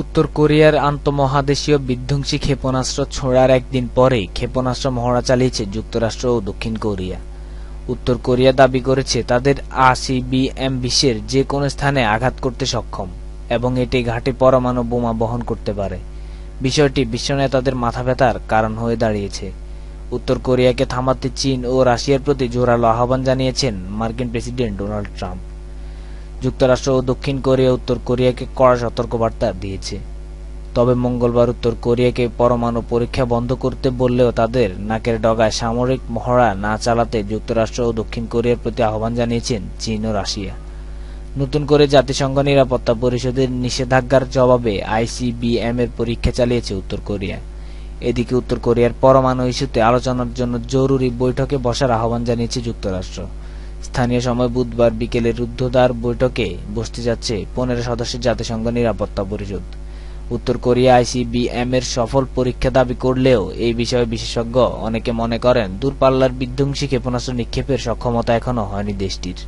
উত্তর কোরিয়ার আন্তঃমহাদেশীয় বিধ্বংসী ক্ষেপণাস্ত্র ছোঁড়ার একদিন পরেই ক্ষেপণাস্ত্র মহড়া চালিয়েছে যুক্তরাষ্ট্র ও দক্ষিণ কোরিয়া। উত্তর কোরিয়া দাবি করেছে তাদের আইসিবিএম বিশ্বের যে কোনো স্থানে আঘাত করতে সক্ষম এবং এটি ঘাটে পরমাণু বোমা বহন করতে পারে। বিষয়টি বিশ্ব নেতাদের মাথা ব্যথার কারণ হয়ে দাঁড়িয়েছে। উত্তর কোরিয়াকে থামাতে চীন ও রাশিয়ার প্রতি জোরালো আহ্বান জানিয়েছেন মার্কিন প্রেসিডেন্ট ডোনাল্ড ট্রাম্প। যুক্তরাষ্ট্র ও দক্ষিণ কোরিয়া উত্তর কোরিয়াকে কড়া সতর্কবার্তা দিয়েছে। তবে মঙ্গলবার উত্তর কোরিয়াকে পরমাণু পরীক্ষা বন্ধ করতে বললেও তাদের নাকের ডগায় সামরিক মহড়া না চালাতে যুক্তরাষ্ট্র ও দক্ষিণ কোরিয়ার প্রতি আহ্বান জানিয়েছেন চীন ও রাশিয়া। নতুন করে জাতিসংঘ নিরাপত্তা পরিষদের নিষেধাজ্ঞার জবাবে আইসিবিএম এর পরীক্ষা চালিয়েছে উত্তর কোরিয়া। এদিকে উত্তর কোরিয়ার পরমাণু ইস্যুতে আলোচনার জন্য জরুরি বৈঠকে বসার আহ্বান জানিয়েছে যুক্তরাষ্ট্র। স্থানীয় সময় বুধবার বিকেলে রুদ্ধদ্বার বৈঠকে বসতে যাচ্ছে পনেরো সদস্যের জাতিসংঘ নিরাপত্তা পরিষদ। উত্তর কোরিয়া আইসিবিএম এর সফল পরীক্ষা দাবি করলেও এই বিষয়ে বিশেষজ্ঞ অনেকে মনে করেন দূরপাল্লার বিধ্বংসী ক্ষেপণাস্ত্র নিক্ষেপের সক্ষমতা এখনও হয়নি দেশটির।